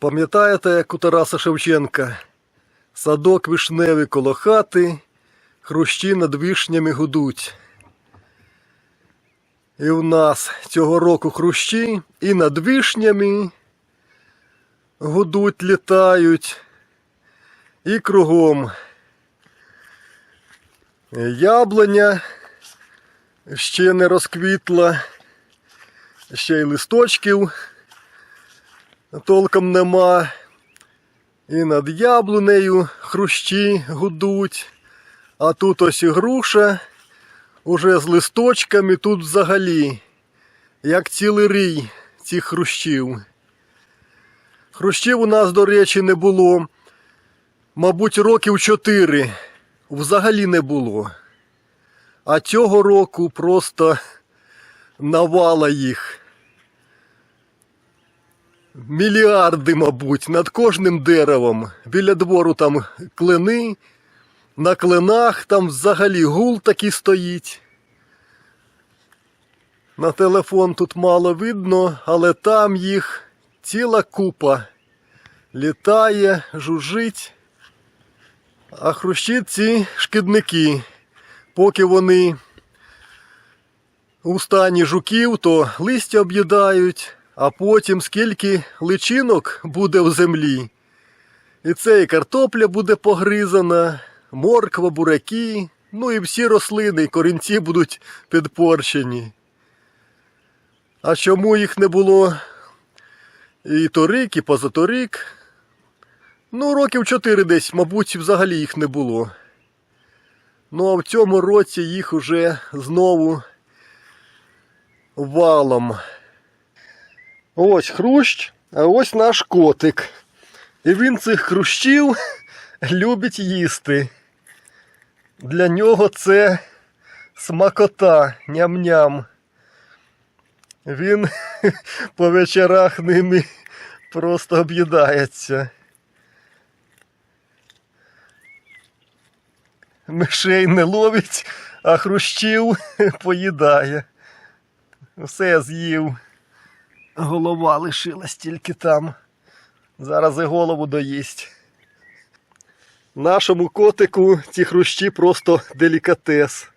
Пам'ятаєте, як у Тараса Шевченка? Садок вишневий коло хати, хрущі над вишнями гудуть. І в нас цього року хрущі і над вишнями гудуть, літають, і кругом. Яблуня ще не розквітла, ще й листочків толком нема. І над яблунею хрущі гудуть, а тут ось і груша уже з листочками тут взагалі, як цілий рій цих хрущів. Хрущів у нас, до речі, не було, мабуть, років чотири взагалі не було. А цього року просто навала їх. Мільярди, мабуть, над кожним деревом. Біля двору там клини, на кленах там взагалі гул такий стоїть. На телефон тут мало видно, але там їх ціла купа. Літає, жужжить. А хрущі ці шкідники, поки вони у стані жуків, то листя об'їдають, а потім скільки личинок буде в землі. І це і картопля буде погризана, морква, бураки, ну і всі рослини, і корінці будуть підпорчені. А чому їх не було і торік, і позаторік? Ну, років чотири десь, мабуть, взагалі їх не було. Ну а в цьому році їх уже знову валом. Ось хрущ, а ось наш котик. І він цих хрущів любить їсти. Для нього це смакота, ням-ням. Він по вечорах ними просто об'їдається. Мишей не ловить, а хрущів поїдає. Все з'їв. Голова лишилась тільки там. Зараз і голову доїсть. Нашому котику ці хрущі просто делікатес.